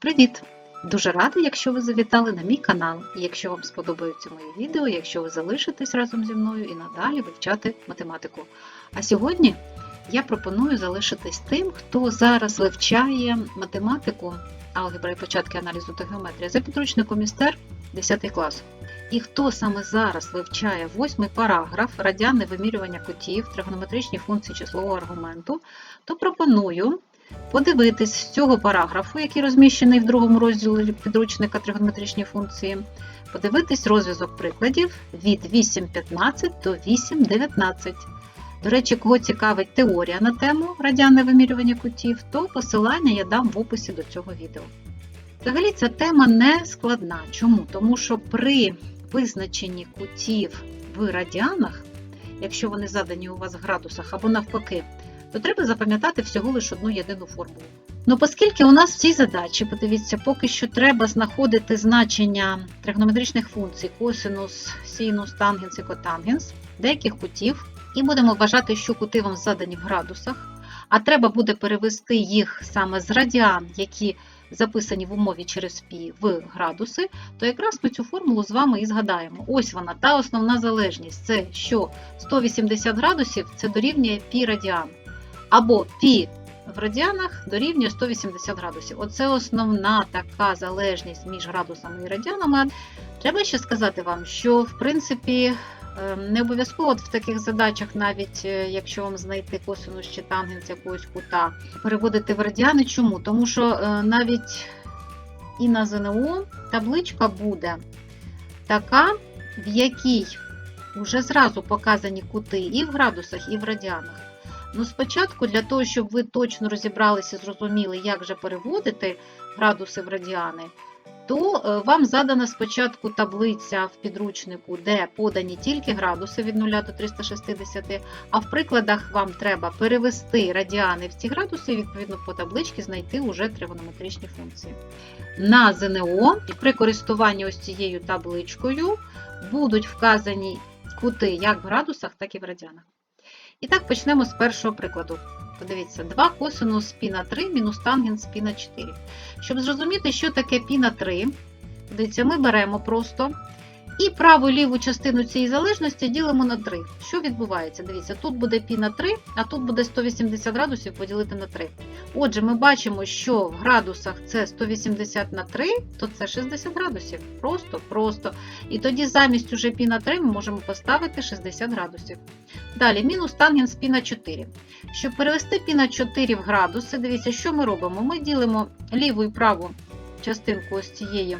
Привіт! Дуже рада, якщо ви завітали на мій канал, і якщо вам сподобаються мої відео, якщо ви залишитесь разом зі мною і надалі вивчати математику. А сьогодні я пропоную залишитись тим, хто зараз вивчає математику, алгебра і початки аналізу та геометрії за підручником Містер 10 клас. І хто саме зараз вивчає восьмий параграф радіане вимірювання кутів, тригонометричні функції числового аргументу, то пропоную подивитись з цього параграфу, який розміщений в другому розділі підручника тригонометричні функції, подивитись розв'язок прикладів від 8.15 до 8.19. До речі, кого цікавить теорія на тему радіане вимірювання кутів, то посилання я дам в описі до цього відео. Взагалі ця тема не складна. Чому? Тому що при визначенні кутів в радіанах, якщо вони задані у вас в градусах або навпаки, то треба запам'ятати всього лише одну єдину формулу. Ну, оскільки у нас в цій задачі, подивіться, поки що треба знаходити значення тригонометричних функцій косинус, синус, тангенс і котангенс деяких кутів, і будемо вважати, що кути вам задані в градусах, а треба буде перевести їх саме з радіан, які записані в умові через пі в градуси, то якраз ми цю формулу з вами і згадаємо. Ось вона, та основна залежність це що 180 градусів це дорівнює пі радіан. Або пі в радіанах дорівнює 180 градусів. Оце основна така залежність між градусами і радіанами. Треба ще сказати вам, що в принципі не обов'язково в таких задачах, навіть е, якщо вам знайти косинус чи тангенс якогось кута, переводити в радіани. Чому? Тому що е, навіть і на ЗНО табличка буде така, в якій вже зразу показані кути і в градусах, і в радіанах. Ну, спочатку, для того, щоб ви точно розібралися зрозуміли, як же переводити градуси в радіани, то е, вам задана спочатку таблиця в підручнику, де подані тільки градуси від 0 до 360, а в прикладах вам треба перевести радіани в ці градуси і відповідно по табличці знайти уже тригонометричні функції. На ЗНО при користуванні ось цією табличкою будуть вказані кути як в градусах, так і в радіанах. І так почнемо з першого прикладу. Подивіться, 2 косинус пі на 3 мінус тангенс пі на 4. Щоб зрозуміти, що таке пі на 3, дивіться, ми беремо просто і праву і ліву частину цієї залежності ділимо на 3. Що відбувається? Дивіться, тут буде пі на 3, а тут буде 180 градусів поділити на 3. Отже, ми бачимо, що в градусах це 180 на 3, то це 60 градусів. Просто, просто. І тоді замість уже пі на 3 ми можемо поставити 60 градусів. Далі, мінус тангенс пі на 4. Щоб перевести пі на 4 в градуси, дивіться, що ми робимо? Ми ділимо ліву і праву частинку ось цієї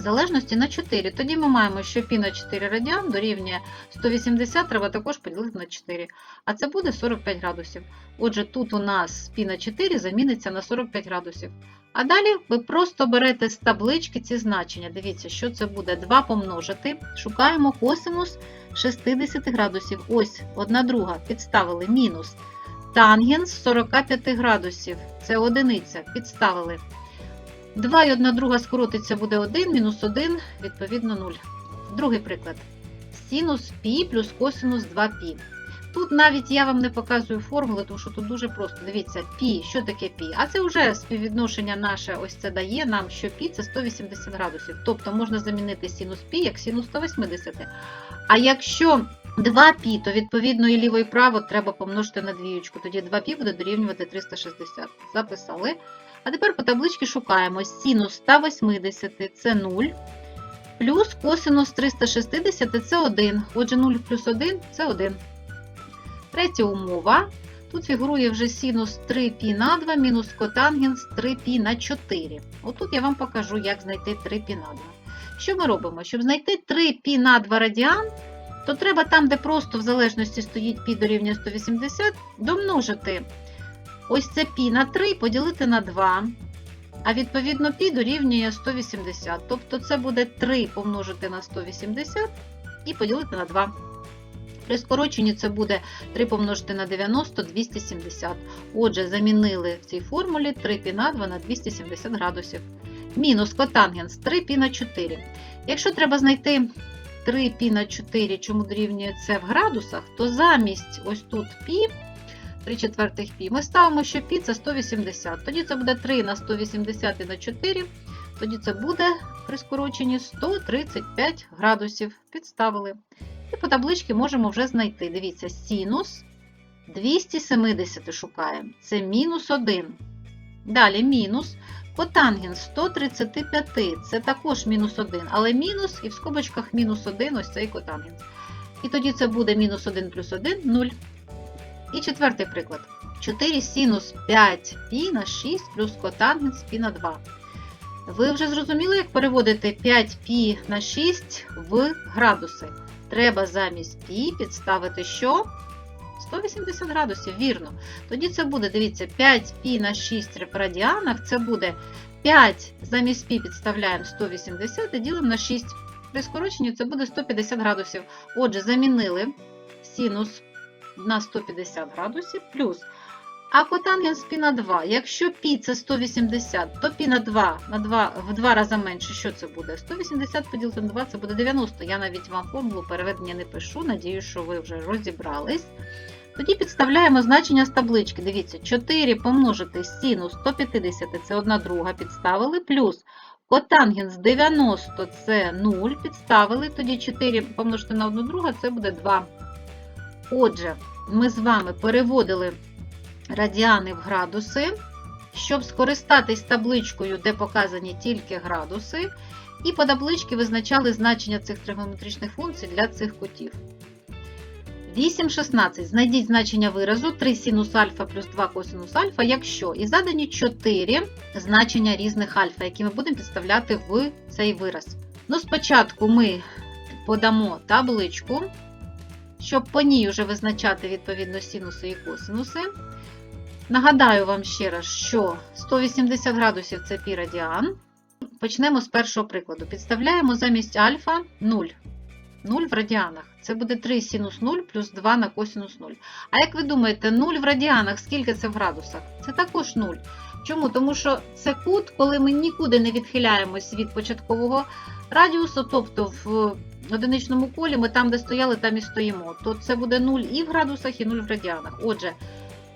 залежності на 4. Тоді ми маємо, що пі на 4 радіан дорівнює 180, треба також поділити на 4. А це буде 45 градусів. Отже, тут у нас пі на 4 заміниться на 45 градусів. А далі ви просто берете з таблички ці значення. Дивіться, що це буде 2 помножити. Шукаємо косинус 60 градусів. Ось, одна друга. Підставили мінус. Тангенс 45 градусів. Це одиниця. Підставили. 2 і 1 друга скоротиться буде 1, мінус 1, відповідно 0. Другий приклад. Синус пі плюс косинус 2π. Тут навіть я вам не показую формули, тому що тут дуже просто. Дивіться, пі, що таке пі? А це вже співвідношення наше ось це дає нам, що пі це 180 градусів. Тобто можна замінити синус пі як синус 180. А якщо 2 пі, то відповідно і ліво, і право треба помножити на двіючку. Тоді 2 пі буде дорівнювати 360. Записали. А тепер по табличці шукаємо синус 180 це 0. Плюс косинус 360 це 1. Отже, 0 плюс 1 це 1. Третя умова. Тут фігурує вже синус 3π на 2 мінус котангенс 3π на 4. Отут я вам покажу, як знайти 3π на 2. Що ми робимо? Щоб знайти 3π на 2 радіан, то треба там, де просто в залежності стоїть π дорівнює 180, домножити Ось це пі на 3 поділити на 2. А відповідно пі дорівнює 180. Тобто це буде 3 помножити на 180 і поділити на 2. При скороченні це буде 3 помножити на 90 270. Отже, замінили в цій формулі 3 пі на 2 на 270 градусів. Мінус котангенс 3 пі на 4. Якщо треба знайти 3 пі на 4, чому дорівнює це в градусах, то замість ось тут пі. 3 четвертих пі. Ми ставимо, що пі це 180. Тоді це буде 3 на 180 і на 4. Тоді це буде при скороченні 135 градусів. Підставили. І по табличці можемо вже знайти. Дивіться, синус 270 шукаємо. Це мінус 1. Далі мінус. Котангенс 135. Це також мінус 1, але мінус і в скобочках мінус 1 ось цей котангенс. І тоді це буде мінус 1 плюс 1 0. І четвертий приклад. 4 синус 5 пі на 6 плюс котангенс пі на 2. Ви вже зрозуміли, як переводити 5 пі на 6 в градуси. Треба замість пі підставити що? 180 градусів, вірно. Тоді це буде, дивіться, 5 пі на 6 в радіанах, це буде 5 замість пі підставляємо 180 і ділимо на 6. При скороченні це буде 150 градусів. Отже, замінили синус на 150 градусів плюс. А котангенс пі на 2. Якщо пі це 180, то пі на 2, на 2 в 2 рази менше, що це буде? 180 поділити на 2 це буде 90. Я навіть вам формулу переведення не пишу, надію, що ви вже розібрались. Тоді підставляємо значення з таблички. Дивіться, 4 помножити синус 150 це 1 друга, підставили, плюс котангенс 90 це 0, підставили, тоді 4 помножити на 1 друга це буде 2. Отже, ми з вами переводили радіани в градуси, щоб скористатись табличкою, де показані тільки градуси, і по табличці визначали значення цих тригонометричних функцій для цих кутів. 8,16. Знайдіть значення виразу 3 синус альфа плюс 2 косинус альфа, якщо і задані 4 значення різних альфа, які ми будемо підставляти в цей вираз. Ну, спочатку ми подамо табличку, щоб по ній вже визначати відповідно синуси і косинуси. Нагадаю вам ще раз, що 180 градусів це пі радіан. Почнемо з першого прикладу. Підставляємо замість альфа 0. 0 в радіанах. Це буде 3 синус 0 плюс 2 на косинус 0. А як ви думаєте, 0 в радіанах, скільки це в градусах? Це також 0. Чому? Тому що це кут, коли ми нікуди не відхиляємось від початкового радіусу, тобто в одиничному колі ми там, де стояли, там і стоїмо. То це буде 0 і в градусах, і 0 в радіанах. Отже,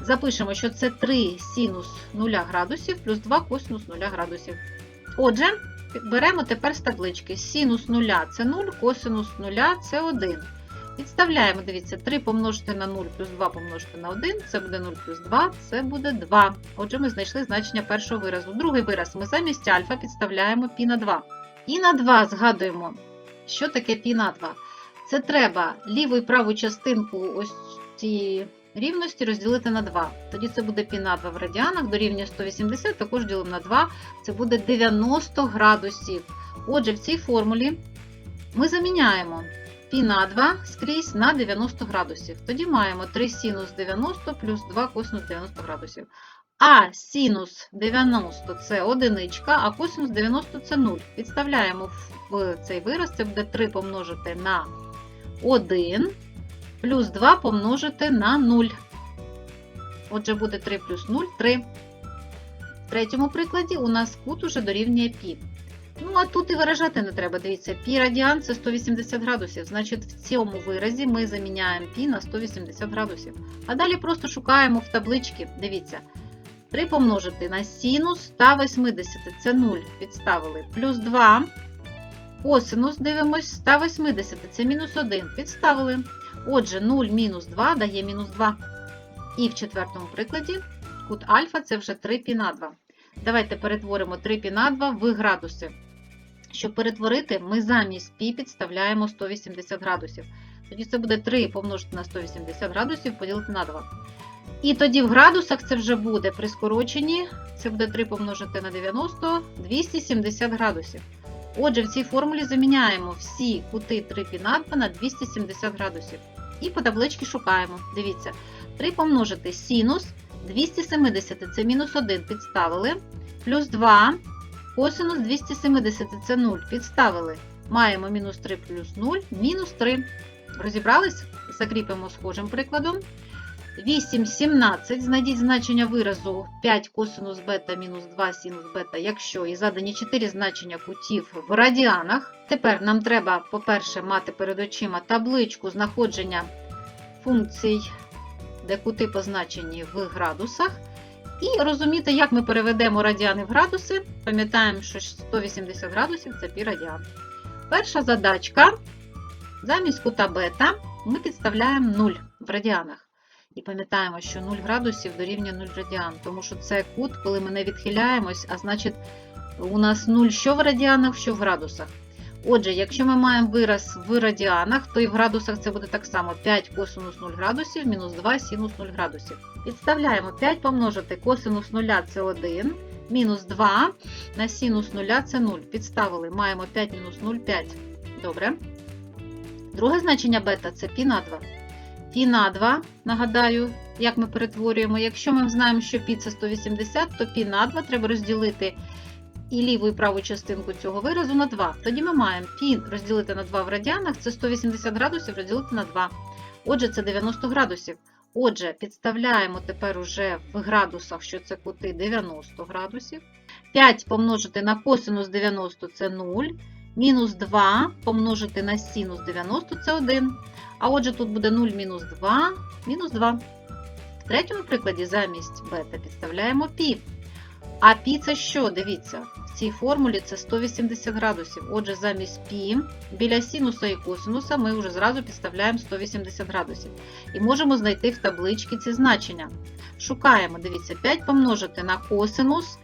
запишемо, що це 3 синус 0 градусів плюс 2 косинус 0 градусів. Отже, беремо тепер з таблички. Синус 0 це 0, косинус 0 це 1. Підставляємо, дивіться, 3 помножити на 0 плюс 2 помножити на 1, це буде 0 плюс 2, це буде 2. Отже, ми знайшли значення першого виразу. Другий вираз ми замість альфа підставляємо пі на 2. І на 2 згадуємо, що таке пі на 2. Це треба ліву і праву частинку ось цієї рівності розділити на 2. Тоді це буде пі на 2 в радіанах, дорівнює 180, також ділимо на 2, це буде 90 градусів. Отже, в цій формулі ми заміняємо пі на 2 скрізь на 90 градусів. Тоді маємо 3 синус 90 плюс 2 косинус 90 градусів. А синус 90 це одиничка, а косинус 90 це 0. Підставляємо в цей вираз, це буде 3 помножити на 1 плюс 2 помножити на 0. Отже, буде 3 плюс 0 3. В третьому прикладі у нас кут уже дорівнює пі. Ну, а тут і виражати не треба. Дивіться, пі радіан це 180 градусів. Значить, в цьому виразі ми заміняємо пі на 180 градусів. А далі просто шукаємо в табличці. Дивіться. 3 помножити на синус 180 це 0. Підставили. Плюс 2. Косинус дивимось 180 це мінус 1. Підставили. Отже, 0 мінус 2 дає мінус 2. І в четвертому прикладі кут альфа це вже 3 пі на 2. Давайте перетворимо 3 пі на 2 в градуси. Щоб перетворити, ми замість пі підставляємо 180 градусів. Тоді це буде 3 помножити на 180 градусів поділити на 2. І тоді в градусах це вже буде при скороченні, це буде 3 помножити на 90, 270 градусів. Отже, в цій формулі заміняємо всі кути 3 пі на 2 на 270 градусів. І по табличці шукаємо. Дивіться, 3 помножити синус 270 це мінус 1 підставили, плюс 2 косинус 270 це 0 підставили. Маємо мінус 3 плюс 0, мінус 3. Розібрались? Закріпимо схожим прикладом. 8, 17. Знайдіть значення виразу 5 косинус бета мінус 2 синус бета, якщо і задані 4 значення кутів в радіанах. Тепер нам треба, по-перше, мати перед очима табличку знаходження функцій де кути позначені в градусах. І розуміти, як ми переведемо радіани в градуси. Пам'ятаємо, що 180 градусів це пі радіан. Перша задачка. Замість кута бета ми підставляємо 0 в радіанах. І пам'ятаємо, що 0 градусів дорівнює 0 радіан, тому що це кут, коли ми не відхиляємось, а значить у нас 0 що в радіанах, що в градусах. Отже, якщо ми маємо вираз в радіанах, то і в градусах це буде так само 5 косинус 0 градусів мінус 2 синус 0 градусів. Підставляємо 5 помножити косинус 0 це 1, мінус 2 на синус 0 це 0. Підставили, маємо 5 мінус 0 5. Добре. Друге значення бета це π на 2. Пі на 2, нагадаю, як ми перетворюємо. Якщо ми знаємо, що пі це 180, то пі на 2 треба розділити і ліву і праву частинку цього виразу на 2. Тоді ми маємо пі розділити на 2 в радіанах, це 180 градусів розділити на 2. Отже, це 90 градусів. Отже, підставляємо тепер уже в градусах, що це кути 90 градусів. 5 помножити на косинус 90 це 0. Мінус 2 помножити на синус 90 це 1. А отже, тут буде 0 мінус 2, мінус 2. В третьому прикладі замість бета підставляємо пі. А пі це що? Дивіться, в цій формулі це 180 градусів. Отже, замість пі біля синуса і косинуса ми вже зразу підставляємо 180 градусів. І можемо знайти в табличці ці значення. Шукаємо, дивіться, 5 помножити на косинус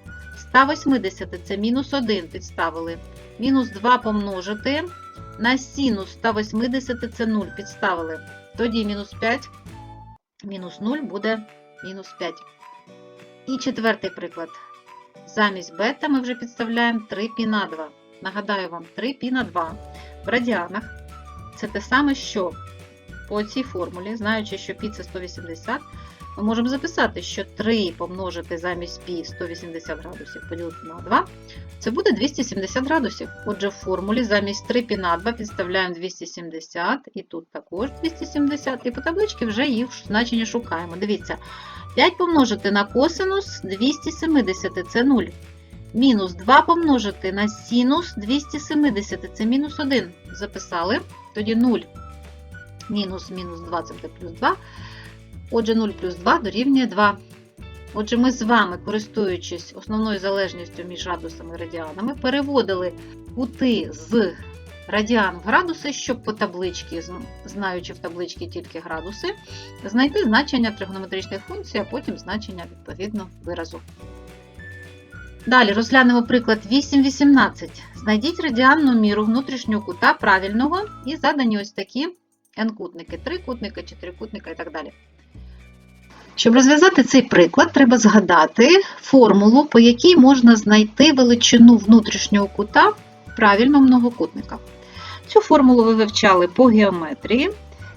180 це мінус 1 підставили. Мінус 2 помножити на синус 180 це 0 підставили. Тоді мінус 5, мінус 0 буде мінус 5. І четвертий приклад. Замість бета ми вже підставляємо 3 пі на 2. Нагадаю вам, 3 пі на 2 в радіанах. Це те саме, що по цій формулі, знаючи, що пі це 180, ми можемо записати, що 3 помножити замість пі 180 градусів поділити на 2, це буде 270 градусів. Отже, в формулі замість 3 пі на 2 підставляємо 270, і тут також 270, і по табличці вже їх значення шукаємо. Дивіться, 5 помножити на косинус 270 це 0. Мінус 2 помножити на синус 270 це мінус 1. Записали. Тоді 0. Мінус мінус 2 це буде плюс 2. Отже, 0 плюс 2 дорівнює 2. Отже, ми з вами, користуючись основною залежністю між градусами і радіанами, переводили кути з радіан в градуси, щоб по табличці, знаючи в табличці тільки градуси, знайти значення тригонометричної функції, а потім значення відповідно виразу. Далі розглянемо приклад 8.18. Знайдіть радіанну міру внутрішнього кута правильного і задані ось такі n-кутники, трикутника, чотирикутника і так далі. Щоб розв'язати цей приклад, треба згадати формулу, по якій можна знайти величину внутрішнього кута правильного многокутника. Цю формулу ви вивчали по геометрії,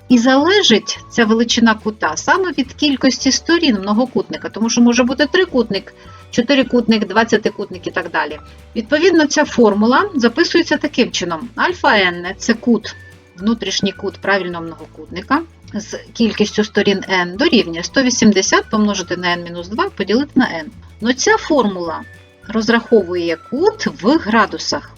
і залежить ця величина кута саме від кількості сторін многокутника, тому що може бути трикутник, чотирикутник, двадцятикутник і так далі. Відповідно, ця формула записується таким чином: альфа n це кут, внутрішній кут правильного многокутника з кількістю сторін n дорівнює 180 помножити на n-2 поділити на n. Ну ця формула розраховує кут в градусах.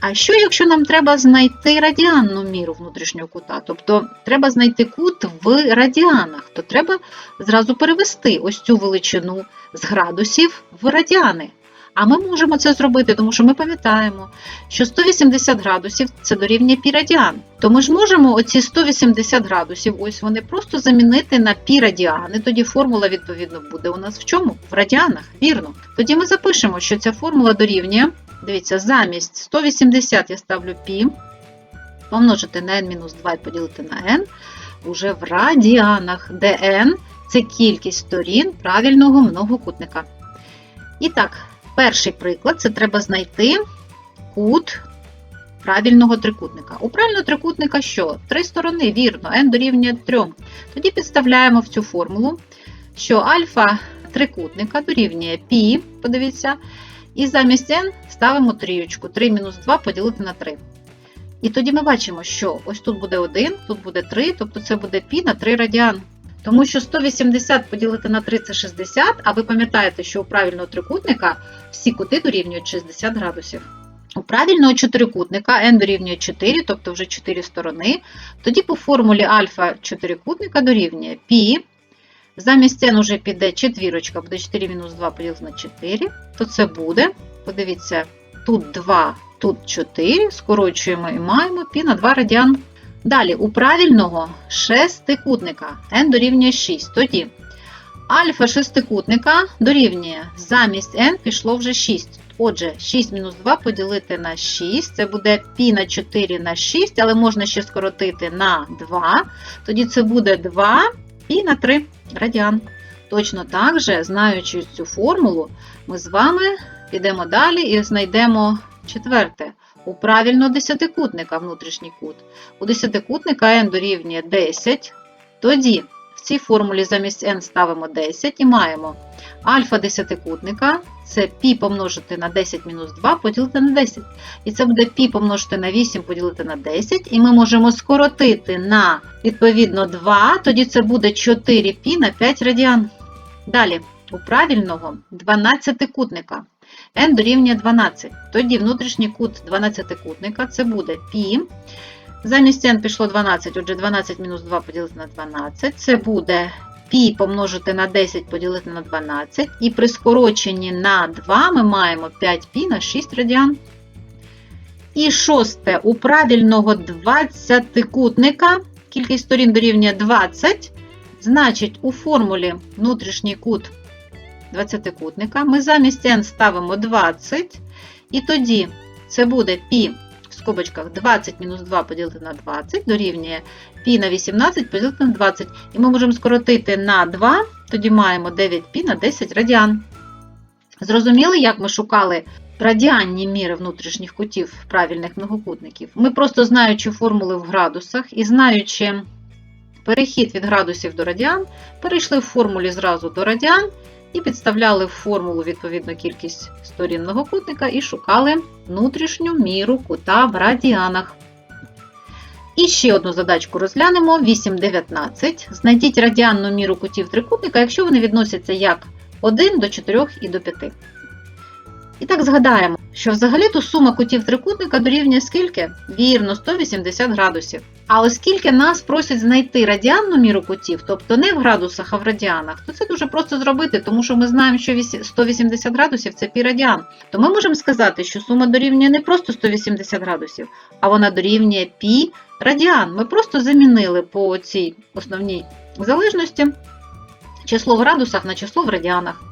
А що, якщо нам треба знайти радіанну міру внутрішнього кута? Тобто треба знайти кут в радіанах, то треба зразу перевести ось цю величину з градусів в радіани. А ми можемо це зробити, тому що ми пам'ятаємо, що 180 градусів це дорівнює пірадіан. То ми ж можемо оці 180 градусів, ось вони просто замінити на пірадіани. Тоді формула, відповідно, буде у нас в чому? В радіанах, вірно. Тоді ми запишемо, що ця формула дорівнює. Дивіться, замість 180 я ставлю π, помножити на n-2 і поділити на n, уже в радіанах, де n це кількість сторін правильного многокутника. І так, перший приклад це треба знайти кут правильного трикутника. У правильного трикутника що? Три сторони, вірно, n дорівнює 3. Тоді підставляємо в цю формулу, що альфа трикутника дорівнює π, подивіться, і замість n ставимо трієчку. 3 мінус 2 поділити на 3. І тоді ми бачимо, що ось тут буде 1, тут буде 3, тобто це буде π на 3 радіан. Тому що 180 поділити на 3 це 60, а ви пам'ятаєте, що у правильного трикутника всі кути дорівнюють 60 градусів. У правильного чотирикутника n дорівнює 4, тобто вже 4 сторони. Тоді по формулі альфа чотирикутника дорівнює π Замість n уже піде четвірочка, буде 4 мінус 2 поділити на 4, то це буде, подивіться, тут 2, тут 4, скорочуємо і маємо π на 2 радіан. Далі, у правильного шестикутника n дорівнює 6. Тоді альфа шестикутника дорівнює замість n пішло вже 6. Отже, 6 мінус 2 поділити на 6, це буде π на 4 на 6, але можна ще скоротити на 2. Тоді це буде 2 π на 3 радіан. Точно так же, знаючи цю формулу, ми з вами підемо далі і знайдемо четверте У правильного десятикутника внутрішній кут. У десятикутника n дорівнює 10. Тоді в цій формулі замість n ставимо 10 і маємо альфа десятикутника це π помножити на 10 мінус 2 поділити на 10. І це буде π помножити на 8 поділити на 10. І ми можемо скоротити на відповідно 2, тоді це буде 4π на 5 радіан. Далі, у правильного 12-кутника n дорівнює 12. Тоді внутрішній кут 12-кутника це буде π. Замість n пішло 12, отже 12 мінус 2 поділити на 12. Це буде π помножити на 10 поділити на 12. І при скороченні на 2 ми маємо 5π на 6 радіан. І шосте, у правильного 20-кутника кількість сторін дорівнює 20. Значить, у формулі внутрішній кут 20-кутника ми замість n ставимо 20. І тоді це буде π в скобочках 20 мінус 2 поділити на 20 дорівнює π на 18 поділити на 20. І ми можемо скоротити на 2, тоді маємо 9π на 10 радіан. Зрозуміли, як ми шукали радіанні міри внутрішніх кутів правильних многокутників? Ми просто знаючи формули в градусах і знаючи перехід від градусів до радіан, перейшли в формулі зразу до радіан і підставляли в формулу відповідну кількість сторін многокутника і шукали внутрішню міру кута в радіанах. І ще одну задачку розглянемо: 8,19. Знайдіть радіанну міру кутів трикутника, якщо вони відносяться як 1 до 4 і до 5. І так згадаємо, що взагалі-то сума кутів трикутника дорівнює скільки? Вірно, 180 градусів. А оскільки нас просять знайти радіанну міру кутів, тобто не в градусах, а в радіанах, то це дуже просто зробити, тому що ми знаємо, що 180 градусів це пі-радіан. То ми можемо сказати, що сума дорівнює не просто 180 градусів, а вона дорівнює пі радіан. Ми просто замінили по цій основній залежності число в градусах на число в радіанах.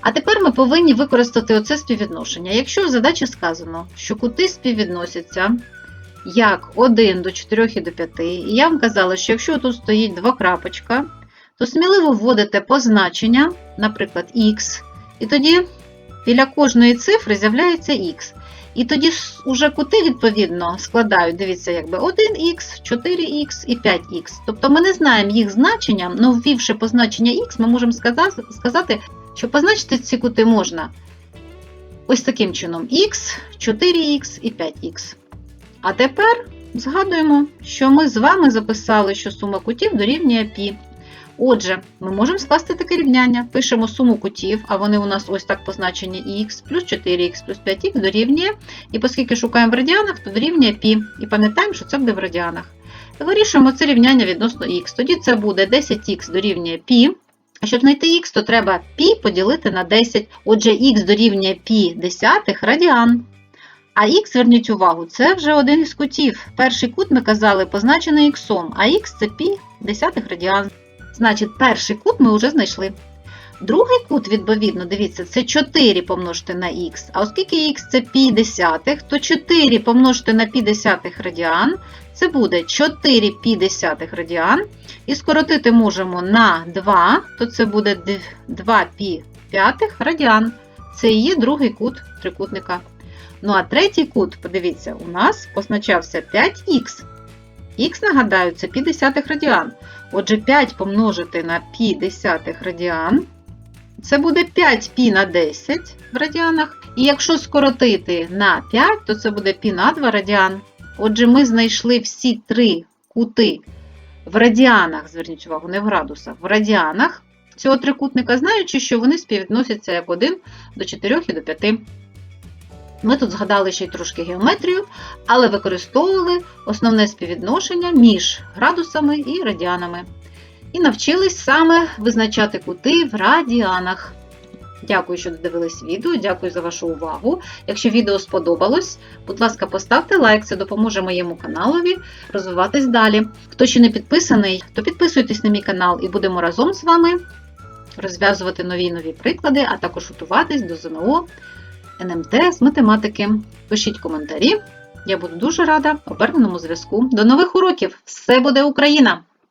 А тепер ми повинні використати оце співвідношення. Якщо в задачі сказано, що кути співвідносяться як 1 до 4 і до 5, і я вам казала, що якщо тут стоїть два крапочка, то сміливо вводите позначення, наприклад, х, і тоді біля кожної цифри з'являється х. І тоді вже кути, відповідно, складають, дивіться, якби 1х, 4х і 5х. Тобто ми не знаємо їх значення, але ввівши позначення х, ми можемо сказати, що позначити ці кути можна ось таким чином: х, 4х і 5х. А тепер згадуємо, що ми з вами записали, що сума кутів дорівнює пі. Отже, ми можемо скласти таке рівняння. Пишемо суму кутів, а вони у нас ось так позначені х плюс 4х плюс 5х дорівнює. І оскільки шукаємо в радіанах, то дорівнює пі. І пам'ятаємо, що це буде в радіанах. Вирішуємо це рівняння відносно х. Тоді це буде 10х дорівнює пі. А щоб знайти х, то треба π поділити на 10. Отже, х дорівнює π десятих радіан. А х, зверніть увагу, це вже один із кутів. Перший кут ми казали позначений іксом, а х це пі десятих радіан. Значить, перший кут ми вже знайшли. Другий кут, відповідно, дивіться, це 4 помножити на х. А оскільки х це пі десятих, то 4 помножити на пі десятих радіан, це буде 4 пі десятих радіан. І скоротити можемо на 2, то це буде 2 пі п'ятих радіан. Це і є другий кут трикутника. Ну а третій кут, подивіться, у нас позначався 5х. Х, нагадаю, це пі десятих радіан. Отже, 5 помножити на пі десятих радіан. Це буде 5 π на 10 в радіанах. І якщо скоротити на 5, то це буде π на 2 радіан. Отже, ми знайшли всі три кути в радіанах, зверніть увагу, не в градусах, в радіанах цього трикутника, знаючи, що вони співвідносяться як 1 до 4 і до 5 ми тут згадали ще й трошки геометрію, але використовували основне співвідношення між градусами і радіанами. і навчились саме визначати кути в радіанах. Дякую, що додивились відео. Дякую за вашу увагу. Якщо відео сподобалось, будь ласка, поставте лайк, це допоможе моєму каналові розвиватись далі. Хто ще не підписаний, то підписуйтесь на мій канал і будемо разом з вами розв'язувати нові нові приклади, а також готуватись до ЗНО, НМТ з математики. Пишіть коментарі. Я буду дуже рада оберненому зв'язку. До нових уроків! Все буде Україна!